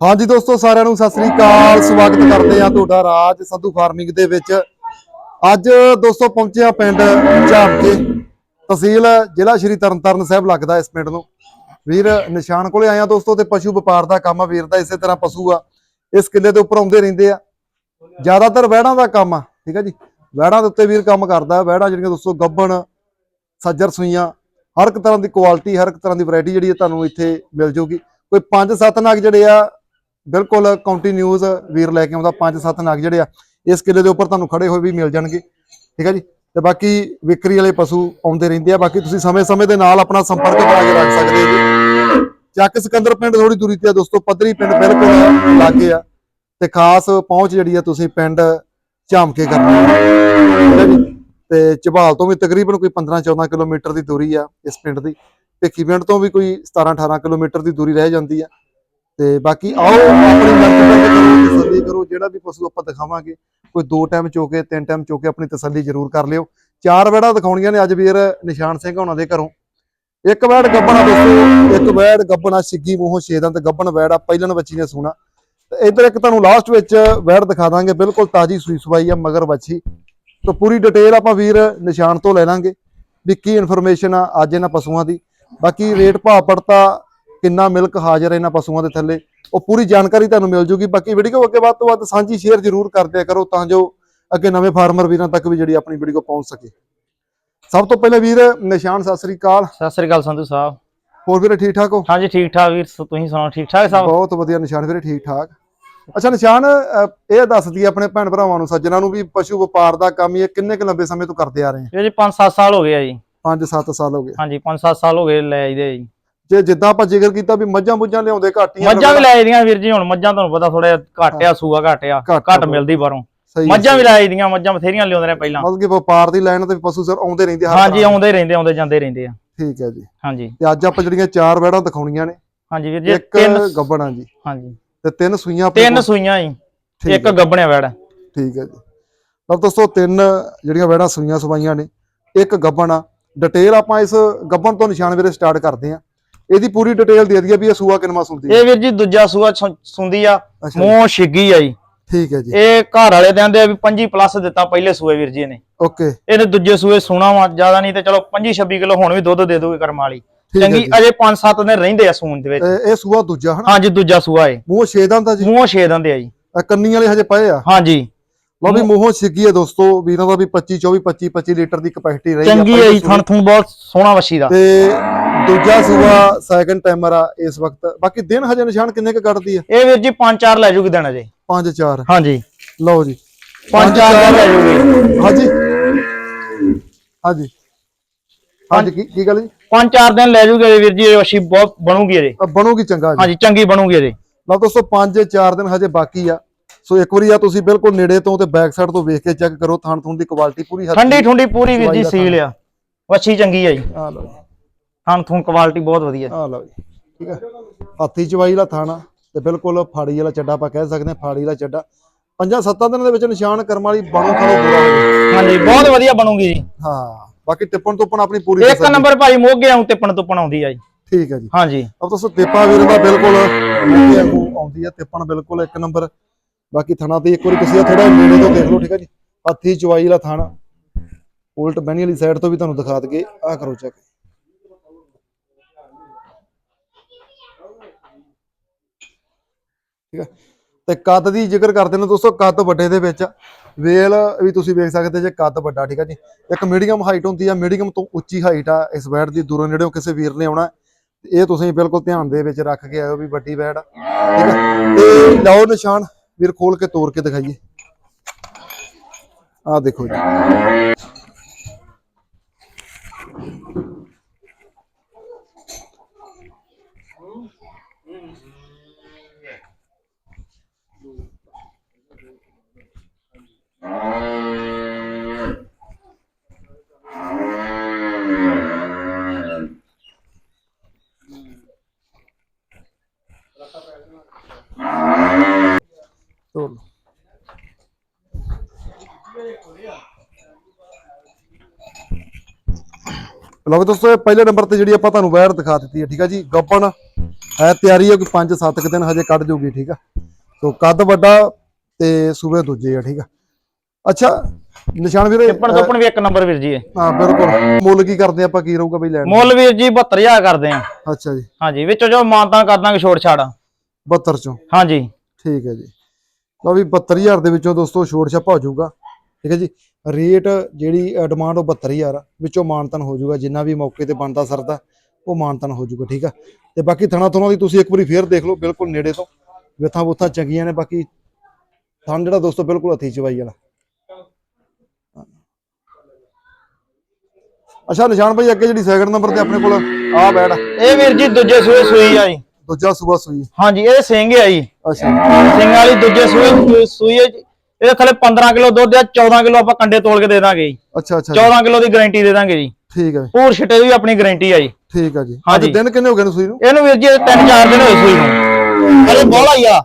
ਹਾਂਜੀ ਦੋਸਤੋ, ਸਾਰਿਆਂ ਨੂੰ ਸਤਿ ਸ੍ਰੀ ਅਕਾਲ। ਸਵਾਗਤ ਕਰਦੇ ਆ ਤੁਹਾਡਾ ਰਾਜ ਸੰਧੂ ਫਾਰਮਿੰਗ ਦੇ ਵਿੱਚ। ਅੱਜ ਦੋਸਤੋ ਪਹੁੰਚਿਆ ਪਿੰਡ ਝਾਮਕੇ ਤਹਿਸੀਲ ਜ਼ਿਲ੍ਹਾ ਸ਼੍ਰੀ ਤਰਨਤਾਰਨ ਸਾਹਿਬ ਲੱਗਦਾ ਇਸ ਪਿੰਡ ਨੂੰ। ਵੀਰ, ਨਿਸ਼ਾਨ ਕੋਲੇ ਆਇਆ ਦੋਸਤੋ ਤੇ ਪਸ਼ੂ ਵਪਾਰ ਦਾ ਕੰਮ ਆ ਵੀਰ ਦਾ, ਇਸੇ ਤਰ੍ਹਾਂ ਪਸ਼ੂ ਆ। ਇਸ ਕਿੱਲੇ ਦੇ ਉੱਪਰ ਆਉਂਦੇ ਰਹਿੰਦੇ ਆ। ਜ਼ਿਆਦਾਤਰ ਵਹਿੜਾਂ ਦਾ ਕੰਮ ਆ, ਠੀਕ ਆ ਜੀ? ਵਹਿੜਾਂ ਦੇ ਉੱਤੇ ਵੀਰ ਕੰਮ ਕਰਦਾ, ਵਹਿੜਾਂ ਜਿਹੜੀਆਂ ਦੋਸਤੋ, ਗੱਬਣ, ਸੱਜਰ ਸੂਈਆਂ, ਹਰ ਇੱਕ ਤਰ੍ਹਾਂ ਦੀ ਕੁਆਲਿਟੀ ਹਰ ਇੱਕ ਤਰ੍ਹਾਂ ਦੀ ਵੈਰਾਈਟੀ ਜਿਹੜੀ ਹੈ ਤੁਹਾਨੂੰ ਇੱਥੇ ਮਿਲ ਜੂਗੀ। ਕੋਈ 5-7 ਨਗ ਜਿਹੜੇ ਆ ਬਿਲਕੁਲ ਕੰਟੀਨਿਊਸ ਵੀਰ ਲੈ ਕੇ ਆਉਂਦਾ 5-7 ਨਗ ਜਿਹੜੇ ਆ, ਇਸ ਕਿੱਲੇ ਦੇ ਉੱਪਰ ਤੁਹਾਨੂੰ ਖੜੇ ਹੋਏ ਵੀ ਮਿਲ ਜਾਣਗੇ। ਠੀਕ ਹੈ ਜੀ? ਤੇ ਬਾਕੀ ਵਿਕਰੀ ਵਾਲੇ ਪਸ਼ੂ ਆਉਂਦੇ ਰਹਿੰਦੇ ਆ, ਬਾਕੀ ਤੁਸੀਂ ਸਮੇਂ-ਸਮੇਂ ਦੇ ਨਾਲ ਆਪਣਾ ਸੰਪਰਕ ਬਣਾ ਕੇ ਰੱਖ ਸਕਦੇ ਹੋ ਜੀ। ਚੱਕ ਸਿਕੰਦਰ ਪਿੰਡ ਥੋੜੀ ਦੂਰੀ ਤੇ ਆ ਦੋਸਤੋ, ਪੱਧਰੀ ਪਿੰਡ ਬਿਲਕੁਲ ਲਾਗੇ ਆ। ਤੇ ਖਾਸ ਪਹੁੰਚ ਜਿਹੜੀ ਆ ਤੁਸੀਂ ਪਿੰਡ ਝਾਮਕੇ ਕਰਨੀ ਤੇ ਝਬਾਲ ਤੋਂ ਵੀ ਤਕਰੀਬਨ ਕੋਈ 15-14 ਕਿਲੋਮੀਟਰ ਦੀ ਦੂਰੀ ਆ ਇਸ ਪਿੰਡ ਦੀ। ਭਿੱਖੀ ਪਿੰਡ ਤੋਂ ਵੀ ਕੋਈ 17-18 ਕਿਲੋਮੀਟਰ ਦੀ ਦੂਰੀ ਰਹਿ ਜਾਂਦੀ ਆ। ਤੇ ਬਾਕੀ ਆਓ ਆਪਣੀ ਮਰਜ਼ੀ ਕਰੋ, ਤਸੱਲੀ ਕਰੋ, ਜਿਹੜਾ ਵੀ ਪਸ਼ੂ ਆਪਾਂ ਦਿਖਾਵਾਂਗੇ, ਕੋਈ ਦੋ ਟਾਈਮ ਚੋਕੇ ਤਿੰਨ ਟਾਈਮ ਚੋਕੇ ਆਪਣੀ ਤਸੱਲੀ ਜ਼ਰੂਰ ਕਰ ਲਿਓ। ਚਾਰ ਵੜਾ ਦਿਖਾਉਣੀਆਂ ਨੇ ਅੱਜ ਵੀਰ ਨਿਸ਼ਾਨ ਸਿੰਘ ਉਹਨਾਂ ਦੇ ਘਰੋਂ। ਇੱਕ ਵੈੜ ਗੱਬਣਾ ਦੋਸਤੋ, ਇੱਕ ਵੈੜ ਗੱਬਣਾ ਸਿੱਗੀ ਮੂੰਹੋਂ ਛੇਦਾਂ ਤੇ ਗੱਬਣ ਵੈੜ ਆ, ਪਹਿਲਣ ਬੱਚੀ ਨੇ ਸੋਣਾ। ਤੇ ਇਧਰ ਇੱਕ ਤੁਹਾਨੂੰ ਲਾਸਟ ਵਿੱਚ ਵੈੜ ਦਿਖਾ ਦਾਂਗੇ, ਬਿਲਕੁਲ ਤਾਜੀ ਸੂਈ ਸਵਾਈ ਆ, ਮਗਰ ਬੱਚੀ ਤਾਂ ਪੂਰੀ ਡਿਟੇਲ ਆਪਾਂ ਵੀਰ ਨਿਸ਼ਾਨ ਤੋਂ ਲੈ ਲਾਂਗੇ, ਵੀ ਕੀ ਇਨਫੋਰਮੇਸ਼ਨ ਆ ਅੱਜ ਇਹਨਾਂ ਪਸ਼ੂਆਂ ਦੀ। ਬਾਕੀ ਰੇਟ ਭਾਅ ਪੜਤਾ ਕਿੰਨਾ ਮਿਲਕ ਹਾਜ਼ਰ ਹੈ ਇਹਨਾਂ ਪਸ਼ੂਆਂ ਦੇ ਥੱਲੇ ਉਹ ਪੂਰੀ ਜਾਣਕਾਰੀ ਤੁਹਾਨੂੰ ਮਿਲ ਜੂਗੀ। ਬਾਕੀ ਵੀਡੀਓ ਅੱਗੇ ਵੱਧ ਤੋਂ ਵੱਧ ਸਾਂਝੀ ਸ਼ੇਅਰ ਜ਼ਰੂਰ ਕਰ ਦਿਆ ਕਰੋ ਤਾਂ ਜੋ ਅੱਗੇ ਨਵੇਂ ਫਾਰਮਰ ਵੀਰਾਂ ਤੱਕ ਵੀ ਜਿਹੜੀ ਆਪਣੀ ਵੀਡੀਓ ਪਹੁੰਚ ਸਕੇ। ਸਭ ਤੋਂ ਪਹਿਲੇ ਵੀਰ ਨਿਸ਼ਾਨ ਸਤਿ ਸ੍ਰੀ ਅਕਾਲ। ਸਤਿ ਸ੍ਰੀ ਅਕਾਲ ਸੰਧੂ ਸਾਹਿਬ। ਹੋਰ ਵੀਰੇ ਠੀਕ ਠਾਕ ਹੋ? ਹਾਂਜੀ ਠੀਕ ਠਾਕ ਵੀਰ ਤੁਸੀਂ ਸੁਣਾਓ ਠੀਕ ਠਾਕ ਸਭ? ਬਹੁਤ ਵਧੀਆ ਨਿਸ਼ਾਨ ਵੀਰੇ ਠੀਕ ਠਾਕ। ਅੱਛਾ ਨਿਸ਼ਾਨ ਇਹ ਦੱਸ ਦਈਏ ਆਪਣੇ ਭੈਣ ਭਰਾਵਾਂ ਨੂੰ ਸੱਜਣਾ ਨੂੰ ਵੀ ਪਸ਼ੂ ਵਪਾਰ ਦਾ ਕੰਮ ਇਹ ਕਿੰਨੇ ਕੁ ਲੰਬੇ ਸਮੇਂ ਤੋਂ ਕਰਦੇ ਆ ਰਹੇ ਆ? ਇਹ ਜੀ 5-7 ਸਾਲ ਹੋ ਗਏ ਆ ਜੀ। 5-7 ਸਾਲ ਹੋ ਗਏ। ਹਾਂਜੀ 5-7 ਸਾਲ ਹੋ ਗਏ ਲੈ ਆਈਦੇ ਜੀ। ਜੇ ਜਿੱਦਾਂ ਆਪਾਂ ਜ਼ਿਕਰ ਕੀਤਾ ਵੀ ਮੱਝਾਂ ਮੁੱਝਾਂ ਲਿਆਉਂਦੇ ਘੱਟ ਹੀ ਆ, ਮੱਝਾਂ ਵੀ ਲੈ ਆਈਦੀਆਂ ਵੀਰ ਜੀ ਹੁਣ ਮੱਝਾਂ ਤੁਹਾਨੂੰ ਪਤਾ ਥੋੜਾ ਘੱਟ ਆ ਸੂਆ ਘੱਟ ਆ ਘੱਟ। ਮਿਲਦੀ ਬਾਹਰੋਂ। ਮੱਝਾਂ ਵੀ ਲੈ ਆਈਦੀਆਂ ਮੱਝਾਂ ਬਥੇਰੀਆਂ ਲਿਆਉਂਦੇ ਨੇ ਪਹਿਲਾਂ। ਮਤਲਬ ਕਿ ਵਪਾਰ ਦੀ ਲਾਈਨ ਤੇ ਪਸ਼ੂ ਸਰ ਆਉਂਦੇ ਰਹਿੰਦੇ ਹਰ ਹਾਂਜੀ। ਆਉਂਦੇ ਹੀ ਰਹਿੰਦੇ ਆਉਂਦੇ ਜਾਂਦੇ ਰਹਿੰਦੇ ਆ। ਠੀਕ ਹੈ ਜੀ। ਹਾਂਜੀ। ਤੇ ਅੱਜ ਆਪਾਂ ਜਿਹੜੀਆਂ ਚਾਰ ਵੈੜਾਂ ਦਿਖਾਉਣੀਆਂ ਨੇ ਹਾਂਜੀ ਵੀਰ ਜੀ ਇੱਕ ਤਿੰਨ ਗੱਬਣਾ ਜੀ। ਹਾਂਜੀ। ਤੇ ਤਿੰਨ ਸੂਈਆਂ ਤਿੰਨ। ਸੂਈਆਂ ਜੀ ਇੱਕ ਹੈ, ਗੱਬਣਿਆ ਵੜ ਠੀਕ ਹੈ ਜੀ। ਲਓ ਦੋਸਤੋ ਤਿੰਨ ਜਿਹੜੀਆਂ ਵੈੜਾਂ ਸੂਈਆਂ ਸਵਾਈਆਂ ਨੇ ਇੱਕ ਗੱਬਣ। ਡਿਟੇਲ ਆਪਾਂ ਇਸ ਗੱਬਣ ਤੋਂ ਨਿਸ਼ਾਨ ਵੀਰੇ ਸਟਾਰਟ ਕਰਦੇ ਆ। ਇਹਦੀ ਪੂਰੀ ਡਿਟੇਲ ਦੇ ਦਈਏ ਵੀ ਇਹ ਸੂਆ ਕਿਨਮਾ ਸੁਣਦੀ ਹੈ। ਇਹ ਵੀਰ ਜੀ ਦੂਜਾ ਸੂਆ ਸੁੰਦੀ ਆ ਮੂੰਹ ਛਿੱਗੀ ਆ ਜੀ। ਠੀਕ ਹੈ ਜੀ। ਇਹ ਘਰ ਵਾਲੇ ਕਹਿੰਦੇ ਆ ਵੀ 25 ਪਲੱਸ ਦਿੱਤਾ ਪਹਿਲੇ ਸੂਏ ਵੀਰ ਜੀ ਨੇ ਓਕੇ। ਇਹਨੇ ਦੂਜੇ ਸੂਏ ਸੋਣਾ ਵਾ ਜ਼ਿਆਦਾ ਨਹੀਂ ਤੇ ਚਲੋ 25 26 ਕਿਲੋ ਹੁਣ ਵੀ ਦੁੱਧ ਦੇ ਦੋਗੇ ਕਰਮ ਵਾਲੀ। ਚੰਗੀ ਅਜੇ 5-7 ਦਿਨ ਰਹਿੰਦੇ ਆ ਸੂਣ ਦੇ ਵਿੱਚ। ਇਹ ਸੂਆ ਦੂਜਾ ਹਨਾ? ਹਾਂਜੀ ਦੂਜਾ ਸੂਆ ਏ ਮੂੰਹ ਛੇਦਾਂ ਦਾ ਜੀ। ਮੂੰਹੋਂ ਛੇ ਦਿੰਦੇ ਆ ਜੀ। ਕੰਨੀ ਵਾਲੇ ਹਜੇ ਪਏ ਆ? ਹਾਂਜੀ। ਲਓ ਵੀ ਮੂੰਹੋਂ ਛਿੱਗੀ ਹੈ ਦੋਸਤੋ ਵੀਰਾਂ ਦਾ ਵੀ 25 24 25 25 ਲੀਟਰ ਦੀ ਕਪੈਸਿਟੀ ਰਹੀ ਚੰਗੀ ਪਹਿਲੇ ਹੈ। ਥਣ ਥੂਣ ਬਹੁਤ ਸੋਹਣਾ ਵੱਛੀ ਦਾ। ਤੇ ਦੂਜਾ ਸੂਆ ਸੈਕੰਡ ਟਾਈਮਰ ਆ ਇਸ ਵਕਤ। ਬਾਕੀ ਦਿਨ ਹਜੇ ਨਿਸ਼ਾਨ ਕਿੰਨੇ ਕ ਕੱਢਦੀ ਆ? ਇਹ ਵੀਰ ਜੀ 5-4 ਲੈ ਜੂਗੀ ਦਿਨ ਅਜੇ 5 4 ਹਾਂਜੀ। ਲਓ ਜੀ। 5-4 ਦਿਨ ਲੈ ਜੂਗੀ। ਹਾਂਜੀ। ਹਾਂਜੀ। ਹਾਂਜੀ ਕੀ ਕੀ ਗੱਲ ਜੀ? 5-4 ਦਿਨ ਲੈ ਜੂਗੀ ਵੀਰ ਜੀ ਇਹ ਬਹੁਤ ਬਣੂਗੀ ਆ ਬਣੂਗੀ ਚੰਗਾ ਜੀ। ਹਾਂਜੀ ਚੰਗੀ ਬਣੂਗੀ ਅਜੇ ਲਓ ਦੋਸਤੋ 5 4 ਦਿਨ ਹਜੇ ਬਾਕੀ ਆ। ਸੋ ਇੱਕ ਵਾਰੀ ਆ ਤੁਸੀਂ ਬਿਲਕੁਲ ਨੇੜੇ ਤੋਂ ਤੇ ਬੈਕ ਸਾਈਡ ਤੋਂ ਵੇਖ ਕੇ ਚੈੱਕ ਕਰੋ ਥਣ ਥੁਣ ਦੀ ਕੁਆਲਿਟੀ ਪੂਰੀ ਹੱਥ ਠੰਡੀ ਠੁੰਡੀ ਪੂਰੀ ਵੀਰ ਜੀ ਸੀਲ ਆ ਵੱਛੀ ਚੰਗੀ ਆ ਜੀ। ਆ ਲਓ। ਜੀ ਥਣ ਥੂਣ ਕੁਆਲਿਟੀ ਬਹੁਤ ਵਧੀਆ। ਆ ਲਓ ਜੀ ਠੀਕ ਹੈ। ਹਾਥੀ ਚਵਾਈ ਵਾਲਾ ਥਾਣਾ ਤੇ ਬਿਲਕੁਲ ਫਾੜੀ ਵਾਲਾ ਚੱਡਾ ਆਪਾਂ ਕਹਿ ਸਕਦੇ ਹਾਂ ਫਾੜੀ ਵਾਲਾ ਚੱਡਾ। ਪੰਜਾਂ ਸੱਤਾਂ ਦਿਨਾਂ ਦੇ ਵਿੱਚ ਨਿਸ਼ਾਨ ਕਰਮ ਵਾਲੀ ਬਣੂ ਖੜੋ ਪੂਰਾ ਹੋ ਜਾਊ। ਹਾਂਜੀ ਬਹੁਤ ਵਧੀਆ ਬਣੂਗੀ ਜੀ। ਹਾਂ ਬਾਕੀ ਟਿੱਪਣ ਟੁੱਪਣ ਆਪਣੀ ਪੂਰੀ ਇੱਕ ਤਸੱਲੀ। ਨੰਬਰ ਭਾਈ ਮੋਗੇ ਆਉਂ ਤਿੱਪਣ ਤੁੱਪਣ ਆਉਂਦੀ ਆ ਜੀ। ਠੀਕ ਹੈ ਜੀ। ਹਾਂਜੀ। ਅਬ ਦੋਸਤੋ ਟਿੱਪਾ ਵੀਰ ਦਾ ਬਿਲਕੁਲ ਵਾਂਗੂ ਆਉਂਦੀ ਹੈ ਟਿੱਪਣ ਬਿਲਕੁਲ ਇੱਕ ਨੰਬਰ ਬਾਕੀ ਥਣਾ ਤੇ ਇੱਕ ਵਾਰੀ ਤੁਸੀਂ ਥੋੜਾ ਨੇੜੇ ਤੋਂ ਦੇਖ ਲਓ ਠੀਕ ਹੈ ਜੀ। ਹਾਥੀ ਚਵਾਈ ਵਾਲਾ ਥਾਣਾ। ਉਲਟ ਬਹਿਣੀ ਵਾਲੀ ਸਾਈਡ ਤੋਂ ਵੀ ਤੁਹਾਨੂੰ ਦਿਖਾ ਦਗੇ ਆ ਕਰੋ ਚੈੱਕ ਠੀਕ ਹੈ ਤੇ ਕੱਦ ਦੀ ਜ਼ਿਕਰ ਕਰਦੇ ਨੇ ਦੋਸਤੋ, ਕੱਦ ਵੱਡੇ ਦੇ ਵਿੱਚ। ਵੇਲ ਵੀ ਤੁਸੀਂ ਵੇਖ ਸਕਦੇ ਜੇ ਕੱਦ ਵੱਡਾ, ਠੀਕ ਹੈ ਜੀ? ਇੱਕ ਮੀਡੀਅਮ ਹਾਈਟ ਹੁੰਦੀ ਆ ਮੀਡੀਅਮ ਤੋਂ ਉੱਚੀ ਹਾਈਟ ਆ, ਇਸ ਬੈਡ ਦੀ ਦੂਰੋਂ ਨੇੜਿਓਂ ਕਿਸੇ ਵੀਰ ਨੇ ਆਉਣਾ। ਇਹ ਤੁਸੀਂ ਬਿਲਕੁਲ ਧਿਆਨ ਦੇ ਵਿੱਚ ਰੱਖ ਕੇ ਆਇਓ ਵੀ ਵੱਡੀ ਬੈਡ ਆ, ਠੀਕ ਹੈ ਤੇ ਲਓ ਨਿਸ਼ਾਨ, ਵੀਰ ਖੋਲ ਕੇ ਤੋੜ ਕੇ ਦਿਖਾਈਏ। ਆ ਦੇਖੋ ਜੀ। ਤੋੜ ਲਓ ਲਓ ਵੀ ਦੋਸਤੋ ਇਹ ਪਹਿਲੇ ਨੰਬਰ ਤੇ ਜਿਹੜੀ ਆਪਾਂ ਤੁਹਾਨੂੰ ਵਾਇਰ ਦਿਖਾ ਦਿੱਤੀ ਹੈ ਠੀਕ ਹੈ ਜੀ? ਗੱਪਣ ਹੈ ਤਿਆਰੀ ਹੈ ਕੋਈ 5-7 ਕੁ ਦਿਨ ਹਜੇ ਕੱਢ ਜੂਗੀ ਠੀਕ ਆ? ਸੋ ਕੱਦ ਵੱਡਾ ਤੇ ਸੂਬੇ ਦੂਜੇ ਆ ਠੀਕ ਆ? ਅੱਛਾ ਨਿਸ਼ਾਨ ਵੀਰੇ ਟਿੱਪਣ ਟੁੱਪਣ ਵੀ ਇੱਕ ਨੰਬਰ ਵੀਰ ਜੀ। ਹਾਂ ਬਿਲਕੁਲ। ਮੁੱਲ ਕੀ ਕਰਦੇ ਆਪਾਂ ਕੀ ਰਹੂਗਾ ਬਈ ਲੈਣ? ਦਾ? ਮੁੱਲ ਵੀਰ ਜੀ 72000 ਕਰਦੇ ਆ। ਅੱਛਾ ਜੀ। ਹਾਂਜੀ ਵਿੱਚੋਂ ਜੋ ਮਾਨਤਾਨ ਕਰ ਦਾਂਗੇ ਛੋੜ ਛਾੜ 72 ਚੋਂ। ਹਾਂਜੀ। ਠੀਕ ਹੈ ਜੀ। ਲਓ ਵੀ 72000 ਦੇ ਵਿੱਚੋਂ ਦੋਸਤੋ ਛੋੜ ਛਾਪਾ ਹੋ ਜਾਊਗਾ। ਠੀਕ ਹੈ ਜੀ? ਰੇਟ ਜਿਹੜੀ ਡਿਮਾਂਡ ਉਹ 72000 ਆ, ਵਿੱਚੋਂ ਮਾਨਤਨ ਹੋ ਜਾਊਗਾ। ਜਿੰਨਾ ਵੀ ਮੌਕੇ ਤੇ ਬਣਦਾ ਸਰਦਾ, ਉਹ ਮਾਨਤਨ ਹੋ ਜਾਊਗਾ, ਠੀਕ ਆ? ਤੇ ਬਾਕੀ ਥਣਾ ਥਣਾ ਦੀ ਤੁਸੀਂ ਇੱਕ ਵਾਰੀ ਫੇਰ ਦੇਖ ਲਓ, ਬਿਲਕੁਲ ਨੇੜੇ ਤੋਂ। ਵਿਥਾਂ ਬੁੱਥਾਂ ਚੰਗੀਆਂ ਨੇ, ਬਾਕੀ ਥਣ ਜਿਹੜਾ ਦੋਸਤੋ ਬਿਲਕੁਲ ਹੱਥੀ ਚਵਾਈ ਵਾਲਾ। ਅੱਛਾ, ਨਿਸ਼ਾਨ ਭਾਈ, ਅੱਗੇ ਜਿਹੜੀ ਸੈਕਿੰਡ ਨੰਬਰ ਤੇ ਆਪਣੇ ਕੋਲ ਆ ਬੈਠ। ਇਹ ਵੀਰ ਜੀ, ਦੂਜੇ ਸੂਏ ਸੂਈ ਆ ਦੂਜਾ ਸੂਬਾ ਸੂਈ। ਹਾਂਜੀ ਇਹ ਸਿੰਘ ਆ ਜੀ। ਅੱਛਾ। ਸਿੰਘ ਵਾਲੀ ਦੂਜੇ ਸੂਏ ਸੂਈ ਹੈ ਜੀ। ਇਹਦੇ ਥੱਲੇ 15 ਕਿਲੋ ਦੁੱਧ ਆ 14 ਕਿਲੋ ਆਪਾਂ ਕੰਡੇ ਤੋਲ ਕੇ ਦੇ ਦਾਂਗੇ ਜੀ। ਅੱਛਾ ਅੱਛਾ। ਜੀ, 14 ਕਿਲੋ ਦੀ ਗਾਰੰਟੀ ਦੇ ਦਾਂਗੇ ਜੀ। ਠੀਕ ਹੈ ਪੂਰ ਛਿੱਟੇ ਦੀ ਵੀ ਆਪਣੀ ਗਾਰੰਟੀ ਆ ਜੀ। ਠੀਕ ਹੈ ਜੀ। ਅੱਜ ਹਾਂਜੀ। ਦਿਨ ਕਿੰਨੇ ਹੋ ਗਏ ਨੇ ਸੂਈ ਨੂੰ? ਇਹਨੂੰ ਵੀਰ ਜੀ ਤਿੰਨ ਚਾਰ ਦਿਨ ਹੋਏ ਸੂਈ ਨੂੰ। ਹਲੇ ਬੋਲਾ ਹੀ ਆ।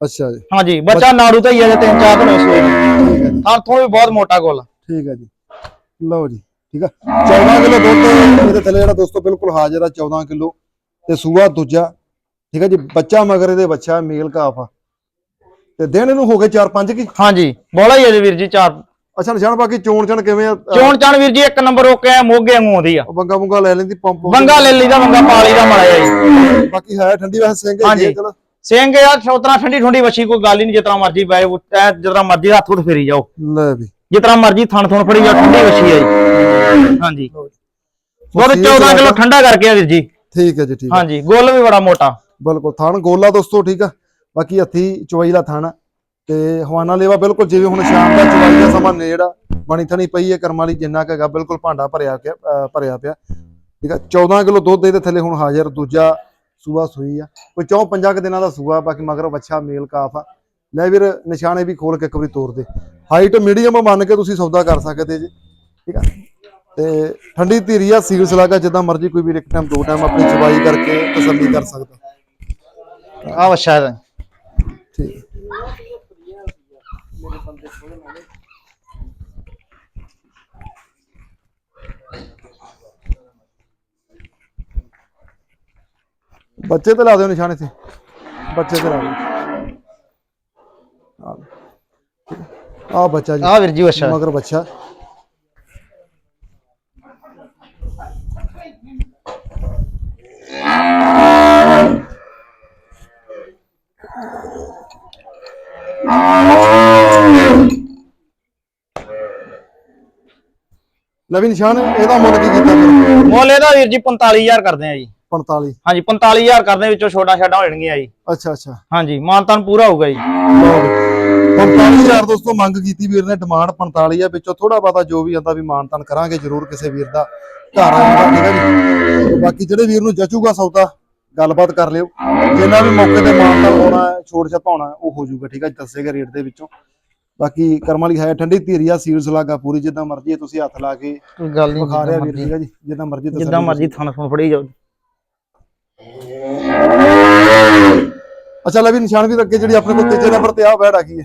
ਅੱਛਾ ਜੀ। ਹਾਂਜੀ ਬੱਚਾ ਨਾੜੂ ਤਾਂ ਹੀ ਆ ਜੇ ਤਿੰਨ ਚਾਰ ਦਿਨ ਹੋਏ ਸੂਈ ਨੂੰ। ਹਾਂ ਤੋਂ ਵੀ ਬਹੁਤ ਮੋਟਾ ਗੋਲ। ਠੀਕ ਹੈ ਜੀ। ਲਓ ਜੀ ਠੀਕ ਆ। 14 ਕਿਲੋ ਦੁੱਧ ਇਹਦੇ ਥੱਲੇ ਜਿਹੜਾ ਦੋਸਤੋ ਬਿਲਕੁਲ ਹਾਜ਼ਰ ਆ 14 ਕਿਲੋ। ਤੇ ਸੂਆ ਦੂਜਾ। ਠੀਕ ਹੈ ਜੀ ਬੱਚਾ ਮਗਰ ਇਹਦੇ ਬੱਚਾ ਮੇਲ ਕਾਫ ਆ। ਤੇ ਦਿਨ ਇਹਨੂੰ ਹੋ ਗਏ 4-5 ਕੀ? ਹਾਂਜੀ ਬੋਲਾ ਹੀ ਆ ਜੀ ਵੀਰ ਜੀ ਚਾਰ। ਅੱਛਾ ਨਿਸ਼ਾਨ ਬਾਕੀ ਚੋਣ ਚਣ ਕਿਵੇਂ ਆ? ਚੋਣ ਚਾਣ ਵੀਰ ਜੀ ਇੱਕ ਨੰਬਰ ਓਕੇ ਆ ਮੋਗੇ ਵਾਂਗੂ ਆਉਂਦੀ ਆ। ਬੰਗਾ ਬੁੰਗਾ ਲੈ ਲੈਂਦੀ ਪੰਪ ਵੰਗਾ। ਲੈ ਲਈਦਾ ਵੰਗਾ ਪਾਲੀ ਦਾ ਮੜਾਇਆ ਜੀ। ਬਾਕੀ ਹੈ ਠੰਡੀ ਵੈਸੇ ਸਿੰਘ। ਚਲੋ। ਸਿੰਘ ਆ ਛੋਤਰਾ ਠੰਡੀ ਠੰਡੀ ਵੱਛੀ ਕੋਈ ਗੱਲ ਹੀ ਨਹੀਂ ਜਿਤਨਾ ਮਰਜ਼ੀ ਬੈ ਜਿਤਨਾ ਮਰਜ਼ੀ ਹੱਥ ਹੁੱਥ ਫੇਰੀ ਜਾਓ। ਲੈ ਵੀ। ਜਿਤਨਾ ਮਰਜ਼ੀ ਥਣ ਥਣ ਫੜੀ ਜਾਓ ਠੰਡੀ ਵੱਛੀ ਆ ਜੀ। ਹਾਂਜੀ। ਦੁੱਧ 14 ਕਿਲੋ ਠੰਡਾ ਕਰਕੇ ਆ ਵੀਰ ਜੀ। ਠੀਕ ਹੈ ਜੀ ਠੀਕ ਹਾਂਜੀ ਗੁੱਲ ਵੀ ਬੜਾ ਮੋਟਾ। ਬਿਲਕੁਲ, ਥਣ ਗੋਲਾ ਦੋਸਤੋ, ਠੀਕ ਆ? ਬਾਕੀ ਹੱਥੀ ਚਵਾਈ ਦਾ ਥਣ ਆ। ਤੇ ਹਵਾਨਾ ਲੇਵਾ ਬਿਲਕੁਲ ਜਿਵੇਂ ਹੁਣ ਸ਼ਾਮ ਦਾ ਚਵਾਈ ਦਾ ਸਮਾਂ ਨੇੜਾ ਬਣੀ ਥਣੀ ਪਈ ਹੈ ਕਰਮ ਵਾਲੀ, ਜਿੰਨਾ ਕੁ ਹੈਗਾ ਬਿਲਕੁਲ ਭਾਂਡਾ ਭਰਿਆ ਪਿਆ ਭਰਿਆ ਪਿਆ। ਠੀਕ ਆ 14 ਕਿਲੋ ਦੁੱਧ ਇਹਦੇ ਥੱਲੇ ਹੁਣ ਹਾਜ਼ਰ, ਦੂਜਾ ਸੂਆ ਸੂਈ ਆ। ਕੋਈ ਚੌਂ ਪੰਜਾਂ ਕੁ ਦਿਨਾਂ ਦਾ ਸੂਆ, ਬਾਕੀ ਮਗਰ ਬੱਚਾ ਮੇਲ ਕਾਫ ਆ। ਲੈ ਵੀਰ, ਨਿਸ਼ਾਨੇ ਵੀ ਖੋਲ ਕੇ ਇੱਕ ਵਾਰੀ ਤੋਰ ਦੇ। ਹਾਈਟ ਮੀਡੀਅਮ ਮੰਨ ਕੇ ਤੁਸੀਂ ਸੌਦਾ ਕਰ ਸਕਦੇ ਜੀ। ਠੀਕ ਆ? ਤੇ ਠੰਡੀ ਧੀਰੀ ਆ, ਸੀਲ ਸਲਾਗਾ ਜਿੱਦਾਂ ਮਰਜ਼ੀ, ਕੋਈ ਵੀ ਇੱਕ ਟਾਈਮ ਦੋ ਟਾਈਮ ਆਪਣੀ ਚਵਾਈ ਕਰਕੇ ਤਸੱਲੀ ਕਰ ਸਕਦਾ। ਆ ਵੱਛਾ। ਠੀਕ ਬੱਚੇ ਤੇ ਲਾ ਦਿਓ ਨਿਸ਼ਾਨ ਇੱਥੇ। ਬੱਚੇ ਤੇ ਲਾ ਦਿਓ। ਆ ਬੱਚਾ ਜੀ। ਆ ਵੀਰ ਜੀ ਵੱਛਾ ਮਗਰ ਬੱਚਾ। ਨਵੀਂ ਨਿਸ਼ਾਨ ਇਹਦਾ ਮੁੱਲ ਕੀ ਕੀਤਾ ਫਿਰ? ਮੁੱਲ ਇਹਦਾ ਵੀਰ ਜੀ 45000 ਕਰਦੇ ਆ ਜੀ। 45 ਹਾਂਜੀ 45000 ਕਰਦੇ ਵਿੱਚੋਂ ਛੋਟਾ ਛਾਟਾ ਹੋ ਜਾਣਗੀਆਂ ਜੀ। ਅੱਛਾ ਅੱਛਾ। ਹਾਂਜੀ ਮਾਨਤਾਨ ਪੂਰਾ ਹੋਊਗਾ ਜੀ। 45000 ਦੋਸਤੋ ਮੰਗ ਕੀਤੀ ਵੀਰ ਨੇ ਡਿਮਾਂਡ 45 ਆ ਵਿੱਚੋਂ ਥੋੜਾ ਬਹੁਤਾ ਜੋ ਵੀ ਆਂਦਾ ਵੀ ਮਾਨਤਨ ਕਰਾਂਗੇ ਜਰੂਰ ਕਿਸੇ ਵੀਰ ਦਾ ਘਰ ਆ ਜਾਂਦਾ ਠੀਕ ਹੈ ਜੀ। ਤੇ ਬਾਕੀ ਜਿਹੜੇ ਵੀਰ ਨੂੰ ਜਚੂਗਾ ਸੌਦਾ ਗੱਲਬਾਤ ਕਰ ਲਿਓ। ਜਿੰਨਾ ਵੀ ਮੌਕੇ ਤੇ ਮਾਨਤਨ ਹੋਣਾ ਹੈ ਛੋੜ ਛਪਾਉਣਾ ਉਹ ਹੋ ਜਾਊਗਾ ਠੀਕ ਹੈ ਦੱਸੇਗਾ ਰੇਟ ਦੇ ਵਿੱਚੋਂ। ਬਾਕੀ ਕਰਮ ਵਾਲੀ ਹੈ ਠੰਡੀ ਧੀਰੀ ਆ ਸੀਲਸ ਲਾਗਾ ਪੂਰੀ ਜਿੱਦਾਂ ਮਰਜ਼ੀ ਤੁਸੀਂ ਹੱਥ ਲਾ ਕੇ ਕੋਈ ਗੱਲ ਨਹੀਂ ਵਿਖਾ ਰਿਹਾ ਵੀਰ ਠੀਕ ਜੀ ਜਿੱਦਾਂ ਮਰਜ਼ੀ ਤਸੱਲੀ ਜਿੱਦਾਂ ਮਰਜ਼ੀ ਥਣ ਥਣ ਫੜੀ ਜਾਓ ਅੱਛਾ ਲੈ ਵੀ ਨਿਸ਼ਾਨ ਵੀ ਅੱਗੇ ਜਿਹੜੀ ਆਪਣੇ ਕੋਲ ਤੀਜੇ ਨੰਬਰ ਤੇ ਆ ਬੈੜ ਆ ਗਈ ਹੈ?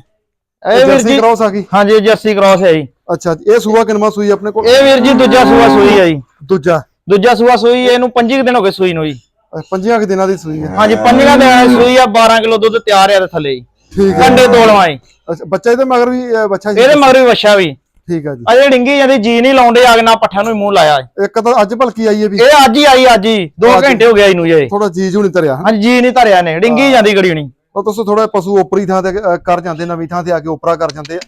ਇਹ ਵੀਰ ਜੀ ਕ੍ਰਾਸ ਆ ਗਈ ਹਾਂਜੀ ਜਰਸੀ ਕ੍ਰਾਸ ਹੈ ਜੀ। ਅੱਛਾ ਇਹ ਸੂਆ ਕਿਨਮਾ ਸੂਈ ਆਪਣੇ ਕੋਲ? ਇਹ ਵੀਰ ਜੀ ਦੂਜਾ ਸੂਆ ਸੂਈ ਹੈ ਜੀ। ਦੂਜਾ। ਦੂਜਾ ਸੂਆ ਸੂਈ ਇਹਨੂੰ 25 ਦਿਨ ਹੋ ਗਏ ਸੂਈ ਨੂੰ ਜੀ। ਅਹ ਪੰਜਾਂ ਕੁ ਦਿਨਾਂ ਦੀ ਸੂਈ ਹੈ। ਹਾਂਜੀ ਪੰਜੀਆਂ ਦੇ ਸੂਈ ਆ 12 ਕਿਲੋ ਦੁੱਧ ਤਿਆਰ ਆ ਥੱਲੇ ਜੀ। ਠੀਕ ਹੈ ਕੰਡੇ ਤੋਲਵਾਂ ਜੀ। ਅੱਛਾ ਬੱਚਾ ਇਹਦੇ ਮਗਰ ਵੀ ਬੱਚਾ ਜੀ? ਇਹਦੇ ਮਗਰ ਵੀ ਵੱਛਾ ਵੀ। ਠੀਕ ਹੈ ਜੀ। ਅਜੇ ਡਿੰਗੀ ਜਾਂਦੀ ਜੀ ਨਹੀਂ ਲਾਉਂਦੇ ਅਗ ਨਾ ਪੱਠਿਆਂ ਨੂੰ ਹੀ ਮੂੰਹ ਲਾਇਆ ਇੱਕ ਤਾਂ ਅੱਜ ਭਲਕੀ ਆਈ ਹੈ ਵੀ। ਇਹ ਅੱਜ ਹੀ ਆਈ ਅੱਜ ਹੀ। 2 ਘੰਟੇ ਹੋ ਗਏ ਇਹਨੂੰ ਜੇ ਥੋੜਾ ਜੀਜ ਹੁਣੀ ਤਰਿਆ ਹਨਾ? ਹਾਂਜੀ ਜੀ ਨਹੀਂ ਧਰਿਆ ਨੇ ਡਿੰਗੀ ਜਾਂਦੀ ਗੜੀ ਨਹੀਂ ਉਹ ਤੁਸੀਂ ਥੋੜਾ ਪਸ਼ੂ ਉਪਰੀ ਥਾਂ ਤੇ ਕਰ ਜਾਂਦੇ ਨਵੀਂ ਥਾਂ ਤੇ ਆ ਕੇ ਉਪਰਾ ਕਰ ਜਾਂਦੇ ਆ।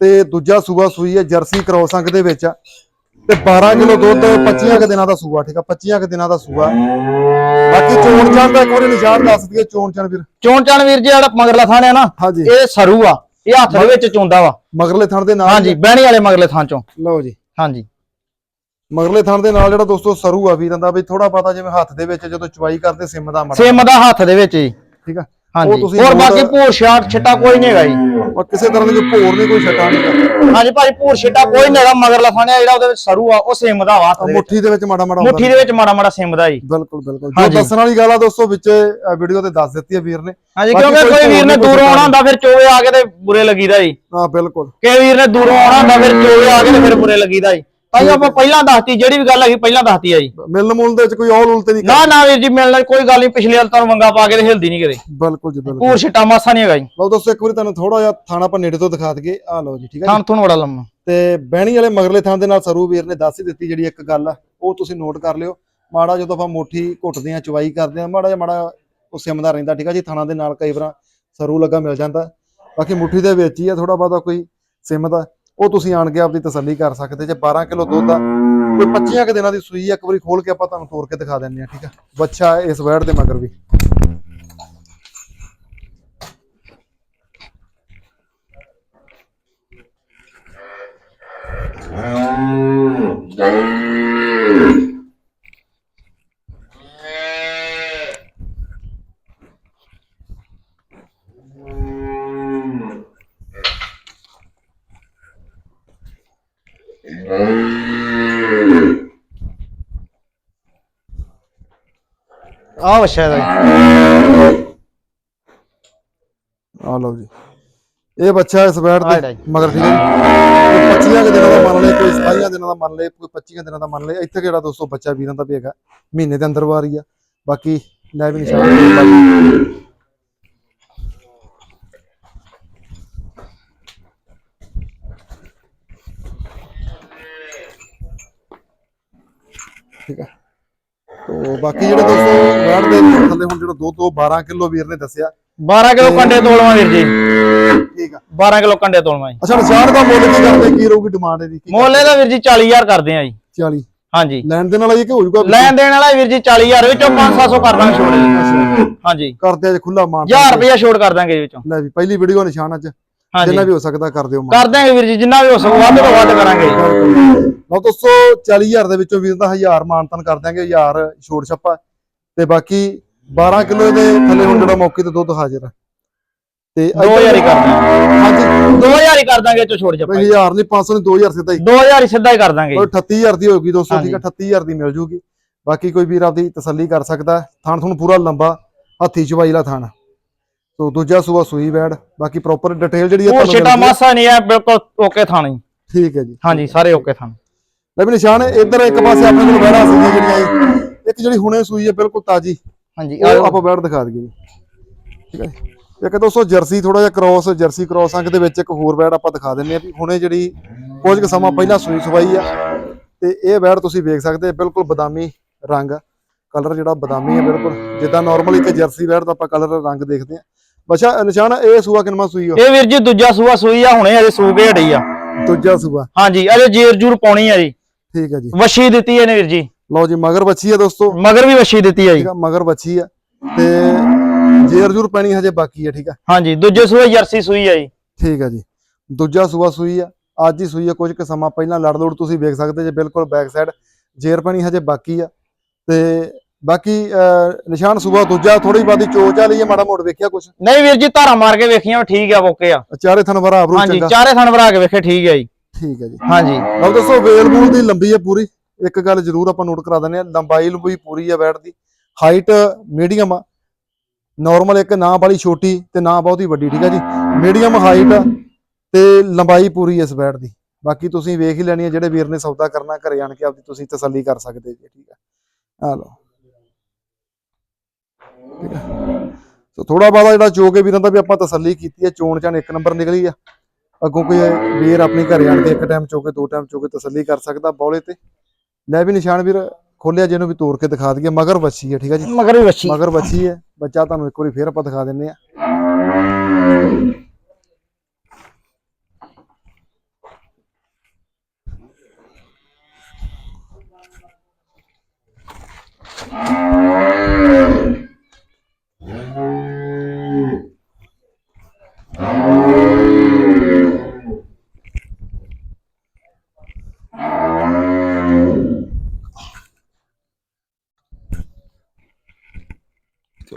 ਤੇ ਦੂਜਾ ਸੂਆ ਸੂਈ ਹੈ ਜਰਸੀ ਕ੍ਰੋਸ ਅੰਕ ਦੇ ਵਿੱਚ। ਆ ਤੇ 12 ਕਿਲੋ ਦੁੱਧ 25 ਕੁ ਦਿਨਾਂ ਦਾ ਸੂਆ ਠੀਕ ਆ? 25 ਕੁ ਦਿਨਾਂ ਦਾ ਸੂਆ। ਬਾਕੀ ਚੋਣ ਚਾਣ ਦਾ ਇੱਕ ਵਾਰੀ ਨਿਸ਼ਾਨ ਦੱਸ ਦਈਏ ਚੋਣ ਚਾਣ ਵੀਰ। ਚੋਣ ਚਾਣ ਵੀਰ ਜੀ ਜਿਹੜਾ ਮਗਰਲਾ ਥਾਣ ਆ ਨਾ ਹਾਂਜੀ। ਇਹ ਸਰੂ ਆ ਇਹ ਹੱਥ ਦੇ ਵਿੱਚ ਚੋਂਦਾ ਵਾ। ਮਗਰਲੇ ਥਣ ਦੇ ਨਾਲ ਹਾਂਜੀ ਬਹਿਣੀ ਵਾਲੇ ਮਗਰਲੇ ਥਾਂ ਚੋਂ। ਲਓ ਜੀ। ਹਾਂਜੀ। ਮਗਰਲੇ ਥਣ ਦੇ ਨਾਲ ਜਿਹੜਾ ਦੋਸਤੋ ਸਰੂ ਆ ਵੀਰਾਂ ਦਾ ਵੀ ਥੋੜਾ ਪਤਾ ਜਿਵੇਂ ਹੱਥ ਦੇ ਵਿੱਚ ਜਦੋਂ ਚਵਾਈ ਕਰਦੇ ਸਿਮ ਦਾ ਮੜਾ। ਸਿਮ ਦਾ ਹੱਥ ਦੇ ਵਿੱਚ ਜੀ ਠੀਕ ਆ? ਹਾਂਜੀ। ਤੁਸੀਂ ਹੋਰ ਹੋਰ- ਬਾਕੀ ਭੂਰ ਛਾਟ ਛਿੱਟਾ ਕੋਈ ਨਹੀਂ ਹੈਗਾ ਜੀ। ਔਰ ਕਿਸੇ ਤਰ੍ਹਾਂ ਦੀ ਕੋਈ ਭੋਰ ਨਹੀਂ ਕੋਈ ਛਟਾ ਨਹੀਂ ਕਰਦਾ ਹਾਂਜੀ ਭਾਜੀ ਭੂਰ ਛਿੱਟਾ ਕੋਈ ਨਹੀਂ ਹੈਗਾ ਮਗਰਲਾ ਥਾਂ ਆ ਜਿਹੜਾ ਉਹਦੇ ਵਿੱਚ ਸਰੂ ਆ ਉਹ ਸਿਮ ਦਾ ਵਾ। ਹੱਥ ਦੇ ਵਿੱਚ। ਮੁੱਠੀ ਦੇ ਵਿੱਚ ਮਾੜਾ ਮਾੜਾ ਹੁੰਦਾ ਮੁੱਠੀ ਦੇ ਵਿੱਚ ਮਾੜਾ ਮਾੜਾ ਸਿਮ ਦਾ ਜੀ। ਬਿਲਕੁਲ ਬਿਲਕੁਲ। ਜੋ ਹਾਂਜੀ। ਦੱਸਣ ਵਾਲੀ ਗੱਲ ਆ ਦੋਸਤੋ ਵਿੱਚ ਵੀਡੀਓ ਤੇ ਦੱਸ ਦਿੱਤੀ ਹੈ ਵੀਰ ਨੇ। ਹਾਂਜੀ ਬਾਕੀ ਕਿਉਂਕਿ ਕੋਈ ਵੀਰ ਨੇ ਹੋਰ ਦੂਰੋਂ ਆਉਣਾ ਹੁੰਦਾ ਫਿਰ ਚੋਵੇ ਆ ਕੇ ਤੇ ਬੁਰੇ ਲੱਗੀਦਾ ਜੀ। ਹਾਂ ਬਿਲਕੁਲ। ਕਈ ਵੀਰ ਨੇ ਦੂਰੋਂ ਆਉਣਾ ਹੁੰਦਾ ਫਿਰ ਚੋਵੇ ਆ ਕੇ ਤੇ ਫਿਰ ਬੁਰੇ ਲੱਗੀਦਾ ਜੀ। ਤਾਂ ਆਪਾਂ ਪਹਿਲਾਂ ਦੱਸਤੀ ਜਿਹੜੀ ਵੀ ਗੱਲ ਹੈਗੀ ਪਹਿਲਾਂ ਦੱਸਤੀ ਆ ਜੀ। ਮਿਲਣ ਮੁਲ ਦੇ ਵਿੱਚ ਕੋਈ ਔਲ ਉਲ ਤੇ ਨਹੀਂ ਨਾ ਨਾ ਵੀਰ ਜੀ ਮਿਲਣਾ ਕੋਈ ਗੱਲ ਨਹੀਂ ਪਿਛਲੇ ਵਾਰ ਤੁਹਾਨੂੰ ਮੰਗਾ ਪਾ ਕੇ ਤੇ ਹਿਲਦੀ ਨਹੀਂ ਕਿਤੇ ਬਿਲਕੁਲ ਜੀ ਬਿਲਕੁਲ। ਪੂਰ ਛਿੱਟਾ ਮਾਸਾ ਨਹੀਂ ਹੈਗਾ ਜੀ। ਲਓ ਦੋਸਤੋ ਇੱਕ ਵਾਰੀ ਤੁਹਾਨੂੰ ਥੋੜਾ ਜਿਹਾ ਥਾਣਾ ਆਪਾਂ ਨੇੜੇ ਤੋਂ ਦਿਖਾ ਦਈਏ। ਆ ਲਓ ਜੀ ਠੀਕ ਹੈ ਜੀ। ਥਾਂ ਤੁਹਾਨੂੰ ਬੜਾ ਲੰਮਾ। ਤੇ ਬਹਿਣੀ ਵਾਲੇ ਮਗਰਲੇ ਥਾਂ ਦੇ ਨਾਲ ਸਰੂ ਵੀਰ ਨੇ ਦੱਸ ਹੀ ਦਿੱਤੀ ਜਿਹੜੀ ਇੱਕ ਗੱਲ ਆ ਉਹ ਤੁਸੀਂ ਨੋਟ ਕਰ ਲਿਓ। ਮਾੜਾ ਜਦੋਂ ਆਪਾਂ ਮੁੱਠੀ ਘੁੱਟਦੇ ਆ ਚਵਾਈ ਕਰਦੇ ਆ ਮਾੜਾ ਜਿਹਾ ਮਾੜਾ ਉਹ ਸਿਮਦਾ ਰਹਿੰਦਾ ਠੀਕ ਆ ਜੀ ਥਾਣਾ ਦੇ ਨਾਲ ਕਈ ਵਾਰ ਸਰੂ ਲੱਗਾ ਮਿਲ ਜਾਂਦਾ। ਬਾਕੀ ਮੁੱਠੀ ਦੇ ਵਿੱਚ ਹੀ ਆ ਥੋੜਾ ਬਹੁਤਾ ਕੋਈ ਸਿਮਦਾ। ਉਹ ਤੁਸੀਂ ਆਣ ਕੇ ਆਪਦੀ ਤਸੱਲੀ ਕਰ ਸਕਦੇ ਜੇ 12 ਕਿਲੋ ਦੁੱਧ ਆ, ਕੋਈ 25 ਕਿ ਦਿਨਾਂ ਦੀ ਸੂਈ ਆ, ਇੱਕ ਵਾਰੀ ਖੋਲ ਕੇ ਆਪਾਂ ਤੁਹਾਨੂੰ ਤੋੜ ਕੇ ਦਿਖਾ ਦਿੰਨੇ ਆ ਠੀਕ ਆ? ਬੱਚਾ ਇਸ ਵੈੜ ਦੇ ਮਗਰ ਵੀ। ਆਹ ਵਛਾ ਦਾ ਆ ਲਓ ਜੀ। ਇਹ ਬੱਚਾ ਇਸ ਆਹ ਦੇ ਮਗਰ ਠੀਕ ਹੈ ਜੀ। ਕੋਈ 25 ਕੁ ਦਿਨਾਂ ਦਾ ਮੰਨ ਲਏ ਕੋਈ 27 ਦਿਨਾਂ ਦਾ ਮੰਨ ਲਏ ਕੋਈ 25 ਦਿਨਾਂ ਦਾ ਮੰਨ ਲਏ। ਇੱਥੇ ਕਿਹੜਾ ਦੋਸਤੋ ਬੱਚਾ ਵੀਰਾਂ ਦਾ ਵੀ ਹੈਗਾ। ਮਹੀਨੇ ਦੇ ਅੰਦਰ ਵਾਰੀ ਆ। ਬਾਕੀ ਲੈ ਵੀ ਨਿਸ਼ਾਨ ਠੀਕ ਹੈ। ਤੋ ਬਾਕੀ ਜਿਹੜੇ ਦੋਸਤੋ ਵੈੜ ਦੇ ਥੱਲੇ ਹੁਣ ਜਿਹੜਾ ਦੁੱਧ ਉਹ 12 ਕਿਲੋ ਵੀਰ ਨੇ ਦੱਸਿਆ। 12 ਕਿਲੋ ਕੰਡੇ ਤੋਲਵਾ ਵੀਰ ਜੀ। ਠੀਕ ਆ। 12 ਕਿਲੋ ਕੰਡੇ ਤੋਲਵਾ ਜੀ। ਅੱਛਾ ਨਿਸ਼ਾਨ ਦਾ ਮੁੱਲ ਕੀ ਕਰਦੇ? ਕੀ ਰਹੂਗੀ ਡਿਮਾਂਡ ਇਹਦੀ? ਕੀ ਮੁੱਲ ਇਹਦਾ ਵੀਰ ਜੀ 40000 ਕਰਦੇ ਆ ਜੀ। 40 ਹਾਂਜੀ। ਲੈਣ ਦੇ ਨਾਲ ਇਹ ਕਿ ਹੋ ਜਾਊਗਾ ਲੈਣ ਦੇਣ ਵਾਲਾ ਵੀਰ ਜੀ 40000 ਵਿੱਚੋਂ 5-700 ਕਰ ਦਾਂਗੇ ਛੋੜ ਜੀ ਹਾਂਜੀ। ਕਰਦੇ ਅੱਜ ਖੁੱਲਾ ਮਾਨ। 1000 ਰੁਪਇਆ ਛੋੜ ਕਰ ਦਾਂਗੇ ਵਿੱਚੋਂ। ਲੈ ਵੀ ਪਹਿਲੀ ਵੀਡੀਓ ਨਿਸ਼ਾਨ ਹਾਂਜੀ ਜਿੰਨਾ ਵੀ ਹੋ ਸਕਦਾ ਕਰ ਦਿਓ ਮਾਨ ਕਰ ਦਾਂਗੇ ਵੀਰ ਜੀ ਜਿੰਨਾ ਵੀ ਹੋ ਸਕੂ ਵੱਧ ਤੋਂ ਵੱਧ ਕਰਾਂਗੇ। ਲਓ ਦੋਸਤੋ 40000 ਦੇ ਵਿੱਚੋਂ ਵੀਰ ਦਾ 1000 ਮਾਨਤਨ ਕਰ ਦਿਆਂਗੇ 1000 ਛੋੜ ਛੱਪਾ। ਤੇ ਬਾਕੀ 12 ਕਿਲੋ ਦੇ ਥੱਲੇ ਹੁਣ ਜਿਹੜਾ ਮੌਕੇ ਤੇ ਦੁੱਧ ਹਾਜ਼ਰ ਆ। ਤੇ 2000 ਹੀ ਕਰ ਦਾਂਗੇ ਹਾਂਜੀ। 2000 ਹੀ ਕਰ ਦਾਂਗੇ ਇਹ ਚੋਂ ਛੋੜ ਜੱਪਾ 1000 ਨਹੀਂ 500 ਨਹੀਂ 2000 ਸਿੱਧਾ ਹੀ। 2000 ਹੀ ਸਿੱਧਾ ਹੀ ਕਰ ਦਾਂਗੇ ਕੋਈ 38000 ਦੀ ਹੋਊਗੀ ਦੋਸਤੋ ਠੀਕ। ਆ 38000 ਦੀ ਮਿਲ ਜੂਗੀ। ਬਾਕੀ ਕੋਈ ਵੀਰ ਆਪਦੀ ਤਸੱਲੀ ਕਰ ਸਕਦਾ। ਹੈ। ਥਣ ਤੁਹਾਨੂੰ ਪੂਰਾ ਲੰਬਾ ਹੱਥੀ ਚਵਾਈ ਵਾਲਾ ਥਣ ਤੋ ਦੂਜਾ ਸੂਆ ਸੂਈ ਵੈੜ ਬਾਕੀ ਪ੍ਰੋਪਰ ਡਿਟੇਲ ਜਿਹੜੀ ਹੈ ਉਹ ਛਿੱਟਾ। ਮਾਸਾ ਨਹੀਂ ਹੈ ਬਿਲਕੁਲ ਓਕੇ ਥਾਣੀ। ਠੀਕ ਹੈ ਜੀ। ਹਾਂਜੀ ਸਾਰੇ ਓਕੇ ਥਾਣ। ਲੈ ਵੀ ਨਿਸ਼ਾਨ ਇੱਧਰ ਇੱਕ ਪਾਸੇ ਆਪਣੇ ਕੋਲ ਵੈੜਾਂ ਸੀਗੀਆਂ ਜਿਹੜੀਆਂ ਇਹ। ਇੱਕ ਜਿਹੜੀ ਹੁਣੇ ਸੂਈ ਹੈ ਬਿਲਕੁਲ ਤਾਜੀ। ਹਾਂਜੀ ਆਪਾਂ ਵੈੜ ਦਿਖਾ ਦਈਏ ਜੀ। ਠੀਕ ਹੈ। ਇੱਕ ਦੋਸਤੋ ਜਰਸੀ ਥੋੜਾ ਜਿਹਾ ਕ੍ਰੋਸ ਜਰਸੀ ਕ੍ਰੋਸ ਅੰਕ ਦੇ ਵਿੱਚ ਇੱਕ ਹੋਰ ਵੈੜ ਆਪਾਂ ਦਿਖਾ ਦਿੰਨੇ ਆ ਵੀ ਹੁਣੇ ਜਿਹੜੀ ਕੁਝ ਕੁ ਸਮਾਂ ਪਹਿਲਾਂ ਸੂਈ ਸਵਾਈ ਆ। ਤੇ ਇਹ ਵੈੜ ਤੁਸੀਂ ਵੇਖ ਸਕਦੇ ਆ ਬਿਲਕੁਲ ਬਦਾਮੀ ਰੰਗ। ਕਲਰ ਜਿਹੜਾ ਬਦਾਮੀ ਹੈ ਬਿਲਕੁਲ। ਜਿੱਦਾਂ ਨਾਰਮਲ ਇੱਕ ਜਰਸੀ ਵੈੜ ਦਾ ਆਪਾਂ ਕਲਰ ਰੰਗ ਦੇਖਦੇ ਆ ਬੱਚਾ ਨਿਸ਼ਾਨ ਇਹ ਸੂਆ ਕਿੰਨਾ ਸੂਈ ਆ? ਇਹ ਵੀਰ ਜੀ ਦੂਜਾ ਸੂਆ ਸੂਈ ਆ ਹੁਣੇ ਅਜੇ ਸੂ ਕੇ ਹਟੀ ਆ। ਦੂਜਾ ਸੂਆ। ਹਾਂਜੀ ਅਜੇ ਜੇਰ ਜੂਰ ਪਾਉਣੀ ਆ ਜੀ। ਠੀਕ ਹੈ ਜੀ। ਵਸ਼ੀ ਦਿੱਤੀ ਇਹਨੇ ਵੀਰ ਜੀ। ਲਓ ਜੀ ਮਗਰ ਬੱਚੀ ਆ ਦੋਸਤੋ। ਮਗਰ ਵੀ ਵਸ਼ੀ ਦਿੱਤੀ ਆ ਜੀ। ਠੀਕ ਆ ਮਗਰ ਬੱਚੀ ਆ। ਤੇ ਜੇਰ ਜੂਰ ਪੈਣੀ ਹਜੇ ਬਾਕੀ ਆ ਠੀਕ ਆ? ਹਾਂਜੀ ਦੂਜੇ ਸੂਏ ਜਰਸੀ ਸੂਈ ਆ ਜੀ। ਠੀਕ ਆ ਜੀ। ਦੂਜਾ ਸੂਆ ਸੂਈ ਆ। ਅੱਜ ਹੀ ਸੂਈ ਆ ਕੁਝ ਕੁ ਸਮਾਂ ਪਹਿਲਾਂ ਲੜ ਲੋੜ ਤੁਸੀਂ ਵੇਖ ਸਕਦੇ ਜੇ ਬਿਲਕੁਲ ਬੈਕ ਸਾਈਡ ਜੇਰ ਪੈਣੀ ਹਜੇ ਬਾਕੀ ਆ। ਤੇ ਬਾਕੀ ਨਿਸ਼ਾਨ ਸੂਆ ਦੂਜਾ ਥੋੜੀ ਬਾਦੀ ਚੋਚ ਆ ਲਈ ਮਾੜਾ ਮੋੜ ਵੇਖਿਆ ਕੁਝ ਨਹੀਂ ਵੀਰ ਜੀ ਧਾਰਾ ਮਾਰ ਕੇ ਵੇਖੀਆਂ ਠੀਕ ਆ ਓਕੇ ਆ। ਚਾਰੇ ਥਣ ਵਰਾ ਆਬਰੂ ਹਾਂਜੀ ਚੰਗਾ। ਚਾਰੇ ਥਣ ਭਰਾ ਕੇ ਵੇਖੇ ਠੀਕ ਆ ਜੀ। ਠੀਕ ਹੈ ਜੀ। ਹਾਂਜੀ। ਲਓ ਦੱਸੋ ਵੇਲ ਬੂਲ ਦੀ ਲੰਬੀ ਹੈ ਪੂਰੀ। ਇੱਕ ਗੱਲ ਜ਼ਰੂਰ ਆਪਾਂ ਨੋਟ ਕਰਾ ਦਿੰਦੇ ਆ ਲੰਬਾਈ ਲੰਬੀ ਪੂਰੀ ਆ ਬੈਠ ਦੀ। ਹਾਈਟ ਮੀਡੀਅਮ ਆ। ਨਾਰਮਲ ਇੱਕ ਨਾ ਵਾਲੀ ਛੋਟੀ ਤੇ ਨਾ ਬਹੁਤੀ ਵੱਡੀ ਠੀਕ ਹੈ ਜੀ। ਮੀਡੀਅਮ ਹਾਈਟ ਆ ਤੇ ਲੰਬਾਈ ਪੂਰੀ ਇਸ ਬੈਠ ਦੀ। ਬਾਕੀ ਤੁਸੀਂ ਵੇਖ ਹੀ ਲੈਣੀ ਹੈ ਜਿਹੜੇ ਵੀਰ ਨੇ ਸੌਦਾ ਕਰਨਾ ਘਰੇ ਆਣ ਕੇ ਆਪਦੀ ਤੁਸੀਂ ਤਸੱਲੀ ਕਰ ਸਕਦੇ ਜੀ ਠੀਕ ਹੈ ਆ ਲਓ। ਠੀਕ ਹੈ। ਸੋ ਥੋੜਾ ਬਾਦਾ ਜਿਹੜਾ ਚੋਕੇ ਵੀਰਾਂ ਦਾ ਵੀ ਆਪਾਂ ਤਸੱਲੀ ਕੀਤੀ ਹੈ ਚੋਣ ਚਾਣ ਇੱਕ ਨੰਬਰ ਨਿਕਲੀ ਆ। ਅੱਗੋਂ ਕੋਈ ਵੀਰ ਆਪਣੀ ਘਰੇ ਆਣ ਕੇ ਇੱਕ ਟਾਈਮ ਚੋਕੇ ਦੋ ਟਾਈਮ ਚੋਕੇ ਤਸੱਲੀ ਕਰ ਸਕਦਾ ਬੌਲੇ ਤੇ। ਲੈ ਵੀ ਨਿਸ਼ਾਨ ਵੀਰ ਖੋਲਿਆ ਜਿਹਨੂੰ ਵੀ ਤੋੜ ਕੇ ਦਿਖਾ ਦਈਏ ਮਗਰ ਬੱਚੀ ਹੈ ਠੀਕ ਹੈ ਜੀ? ਮਗਰ ਵੀ ਵਸ਼ੀ ਮਗਰ ਬੱਚੀ ਹੈ। ਬੱਚਾ ਤੁਹਾਨੂੰ ਇੱਕ ਵਾਰੀ ਫੇਰ ਆਪਾਂ ਦਿਖਾ ਦਿੰਨੇ ਆ